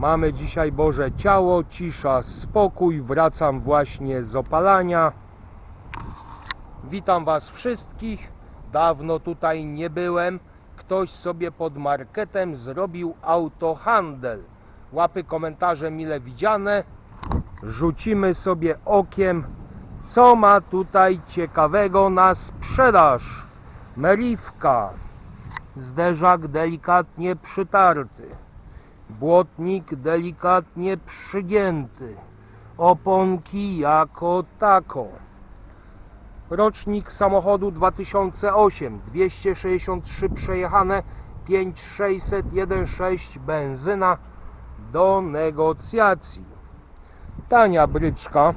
Mamy dzisiaj Boże ciało, cisza, spokój. Wracam właśnie z opalania. Witam Was wszystkich. Dawno tutaj nie byłem. Ktoś sobie pod marketem zrobił autohandel. Łapy komentarze mile widziane. Rzucimy sobie okiem, co ma tutaj ciekawego na sprzedaż. Meriwka. Zderzak delikatnie przytarty. Błotnik delikatnie przygięty. Oponki jako tako. Rocznik samochodu 2008, 263 przejechane, 5600 1.6 benzyna do negocjacji. Tania bryczka,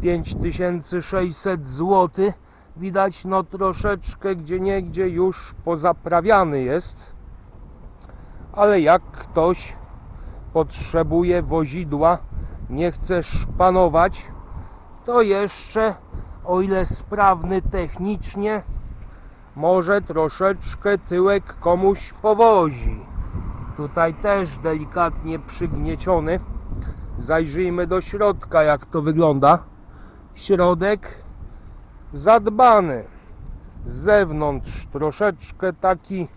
5600 zł. Widać no troszeczkę gdzie niegdzie już pozaprawiany jest. Ale jak ktoś potrzebuje wozidła, nie chce szpanować, to jeszcze o ile sprawny technicznie, może troszeczkę tyłek komuś powozi. Tutaj też delikatnie przygnieciony. Zajrzyjmy do środka, jak to wygląda. Środek zadbany. Z zewnątrz troszeczkę taki,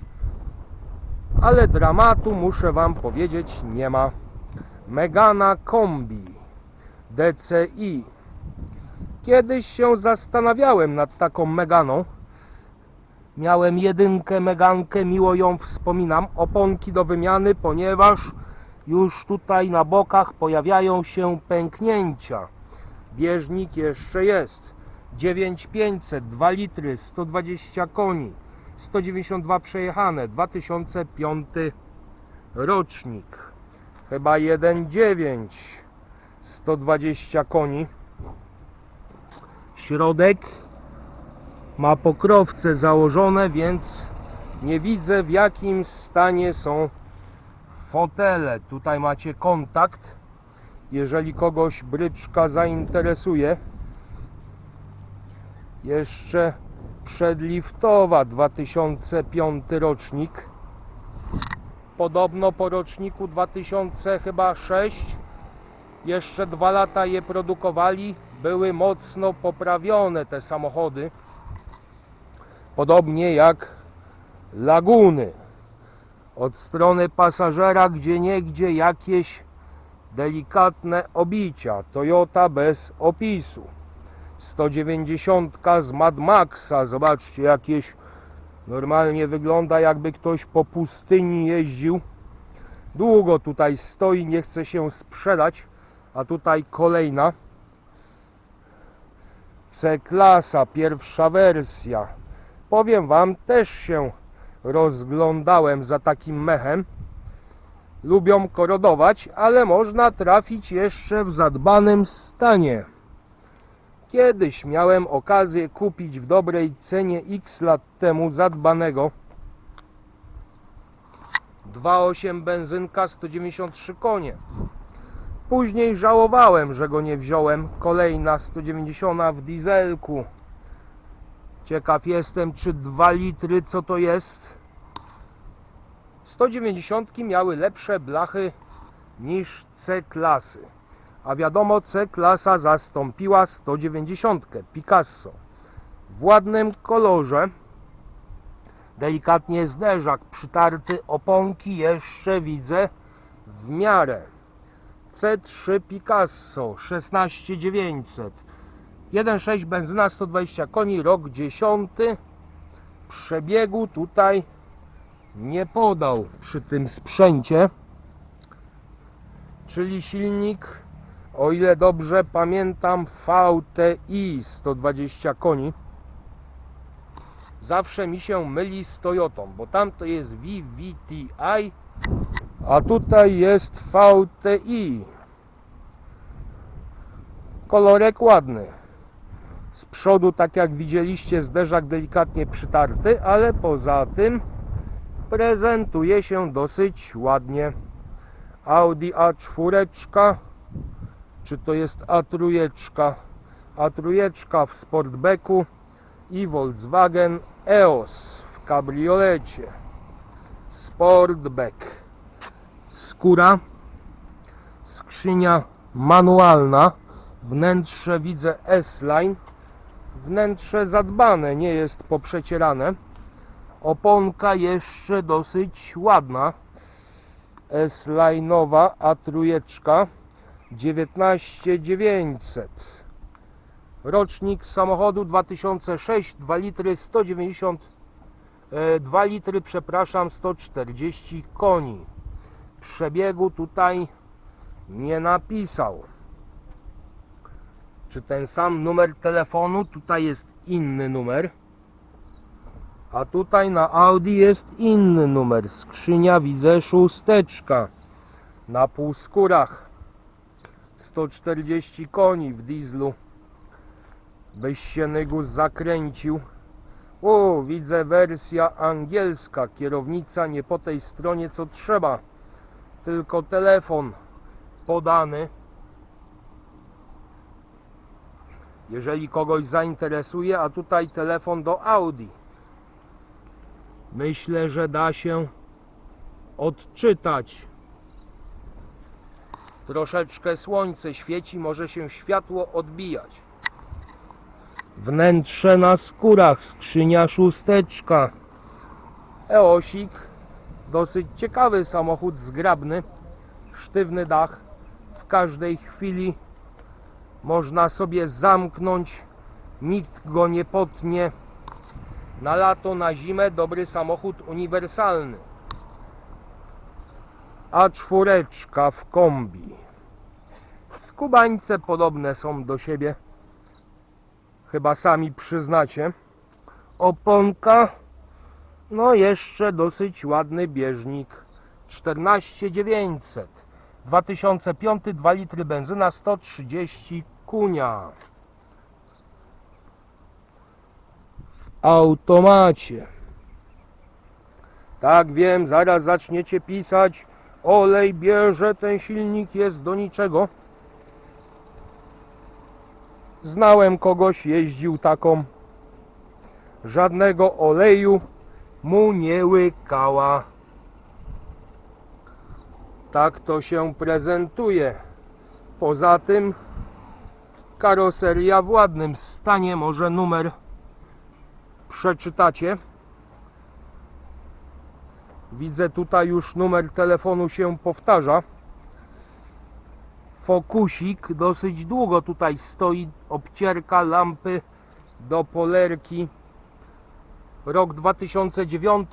ale dramatu muszę Wam powiedzieć nie ma. Megana Kombi DCI. Kiedyś się zastanawiałem nad taką Meganą. Miałem jedynkę Megankę, miło ją wspominam. Oponki do wymiany, ponieważ już tutaj na bokach pojawiają się pęknięcia. Bieżnik jeszcze jest. 9500, 2 litry, 120 koni, 192 przejechane, 2005 rocznik. Chyba 1,9, 120 koni. Środek ma pokrowce założone, więc nie widzę w jakim stanie są fotele. Tutaj macie kontakt. Jeżeli kogoś bryczka zainteresuje, jeszcze przedliftowa 2005 rocznik. Podobno po roczniku 2000 chyba 6 jeszcze dwa lata je produkowali. Były mocno poprawione te samochody. Podobnie jak laguny. Od strony pasażera gdzie niegdzie jakieś delikatne obicia. Toyota bez opisu. 190 z Mad Maxa. Zobaczcie, jakieś normalnie wygląda jakby ktoś po pustyni jeździł. Długo tutaj stoi, nie chce się sprzedać. A tutaj kolejna C-klasa, pierwsza wersja. Powiem Wam, też się rozglądałem za takim mechem. Lubią korodować, ale można trafić jeszcze w zadbanym stanie. Kiedyś miałem okazję kupić w dobrej cenie x lat temu zadbanego 2.8 benzynka 193 konie. Później żałowałem, że go nie wziąłem. Kolejna 190 w dieselku. Ciekaw jestem, czy 2 litry, co to jest. 190 miały lepsze blachy niż C-klasy. A wiadomo, C-klasa zastąpiła 190 Picasso. W ładnym kolorze. Delikatnie zderzak przytarty, oponki jeszcze widzę w miarę. C3 Picasso 16900 1.6 benzyna 120 koni rok 10 przebiegu tutaj nie podał przy tym sprzęcie czyli silnik o ile dobrze pamiętam VTI 120 koni zawsze mi się myli z Toyotą bo tam to jest VVTi a tutaj jest VTI. Kolorek ładny. Z przodu, tak jak widzieliście, zderzak delikatnie przytarty, ale poza tym prezentuje się dosyć ładnie. Audi A4, czy to jest A3, A3 w Sportbacku i Volkswagen EOS w kabriolecie. Sportback. skóra, skrzynia manualna, wnętrze widzę S-line, wnętrze zadbane, nie jest poprzecierane, oponka jeszcze dosyć ładna, S-line'owa, a 19900 rocznik samochodu 2006 2 litry 190 e, 2 litry przepraszam 140 koni. Przebiegu tutaj nie napisał. Czy ten sam numer telefonu? Tutaj jest inny numer. A tutaj na Audi jest inny numer. Skrzynia widzę szósteczka. Na półskórach 140 koni w dieslu. Byś się Nygus zakręcił. O, widzę wersja angielska. Kierownica nie po tej stronie co trzeba. Tylko telefon podany. Jeżeli kogoś zainteresuje a tutaj telefon do Audi. Myślę, że da się odczytać Troszeczkę słońce świeci, może się światło odbijać. Wnętrze na skórach, skrzynia szósteczka. Eosik, dosyć ciekawy samochód, zgrabny, sztywny dach. W każdej chwili można sobie zamknąć, nikt go nie potnie. Na lato, na zimę dobry samochód uniwersalny. A czwóreczka w kombi. Skubańce podobne są do siebie. Chyba sami przyznacie. Oponka. No jeszcze dosyć ładny bieżnik. 14900. 2005 2 litry benzyna 130 kunia. W automacie. Tak wiem, zaraz zaczniecie pisać. Olej bierze, ten silnik jest do niczego. Znałem kogoś, jeździł taką. Żadnego oleju mu nie łykała. Tak to się prezentuje. Poza tym karoseria w ładnym stanie. Może numer przeczytacie. Widzę tutaj już numer telefonu się powtarza. Fokusik dosyć długo tutaj stoi. Obcierka lampy do polerki. Rok 2009.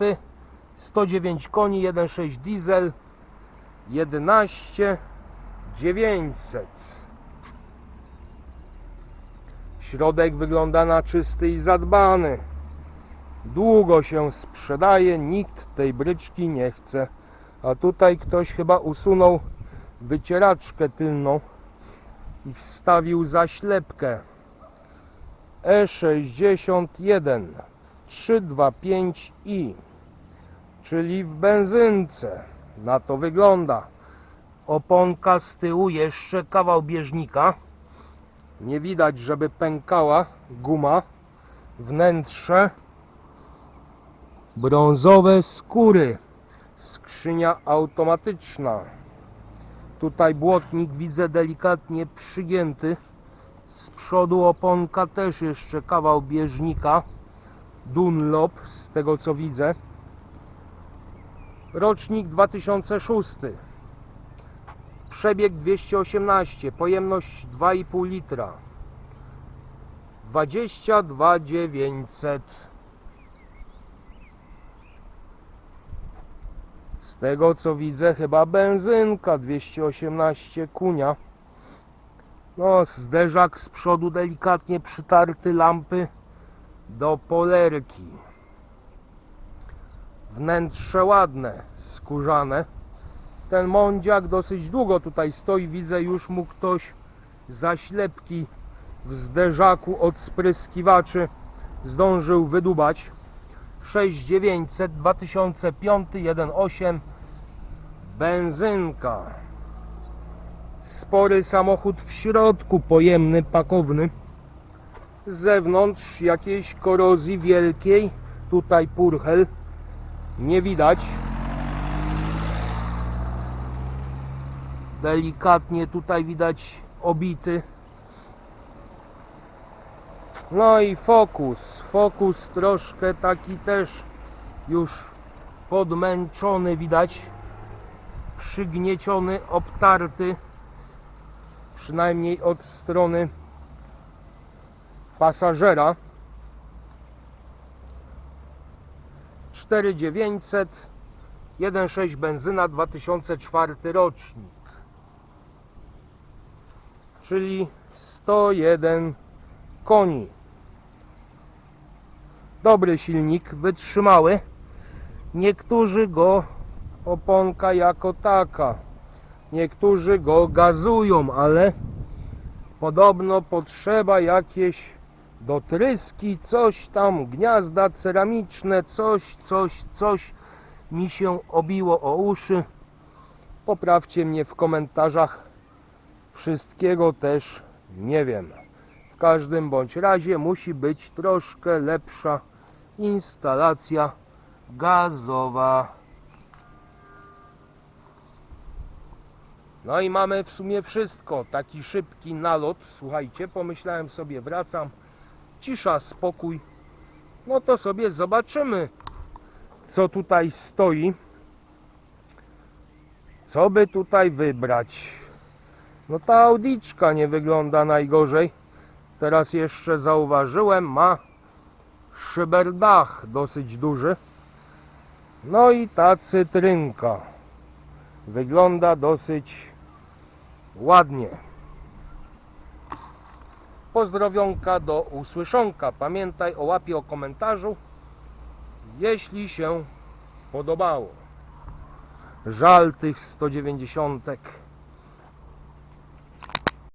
109 koni, 1.6 diesel. 11 900. Środek wygląda na czysty i zadbany. Długo się sprzedaje, nikt tej bryczki nie chce. A tutaj ktoś chyba usunął wycieraczkę tylną i wstawił zaślepkę. E E61 325i, czyli w benzynce. Na to wygląda. Oponka z tyłu, jeszcze kawał bieżnika. Nie widać, żeby pękała guma. Wnętrze brązowe skóry. Skrzynia automatyczna. Tutaj błotnik widzę delikatnie przygięty. Z przodu oponka też jeszcze kawał bieżnika. Dunlop z tego co widzę. Rocznik 2006 przebieg 218 pojemność 2,5 litra. 22 900 Z tego co widzę, chyba benzynka 218 kunia. No, zderzak z przodu delikatnie przytarty, lampy do polerki. Wnętrze ładne, skórzane. Ten mądziak dosyć długo tutaj stoi. Widzę, już mu ktoś zaślepki w zderzaku od spryskiwaczy zdążył wydubać. 6900 2005 1.8 benzynka. Spory samochód w środku pojemny, pakowny. Z zewnątrz jakiejś korozji wielkiej. Tutaj purchel nie widać. Delikatnie tutaj widać obity. No i fokus. Fokus troszkę taki też już podmęczony widać. Przygnieciony, obtarty. Przynajmniej od strony pasażera. 4900 1.6 benzyna 2004 rocznik. Czyli 101 koni. Dobry silnik, wytrzymały. Niektórzy go oponka jako taka. Niektórzy go gazują, ale podobno potrzeba jakieś dotryski, coś tam, gniazda ceramiczne, coś, coś, coś mi się obiło o uszy. Poprawcie mnie w komentarzach. Wszystkiego też nie wiem. W każdym bądź razie musi być troszkę lepsza instalacja gazowa. No i mamy w sumie wszystko. Taki szybki nalot. Słuchajcie, pomyślałem sobie, wracam. Cisza, spokój. No to sobie zobaczymy, co tutaj stoi. Co by tutaj wybrać? No ta Audiczka nie wygląda najgorzej. Teraz jeszcze zauważyłem, ma szyberdach dosyć duży. No i ta cytrynka wygląda dosyć ładnie. Pozdrowionka do usłyszonka. Pamiętaj o łapie, o komentarzu, jeśli się podobało. Żal tych 190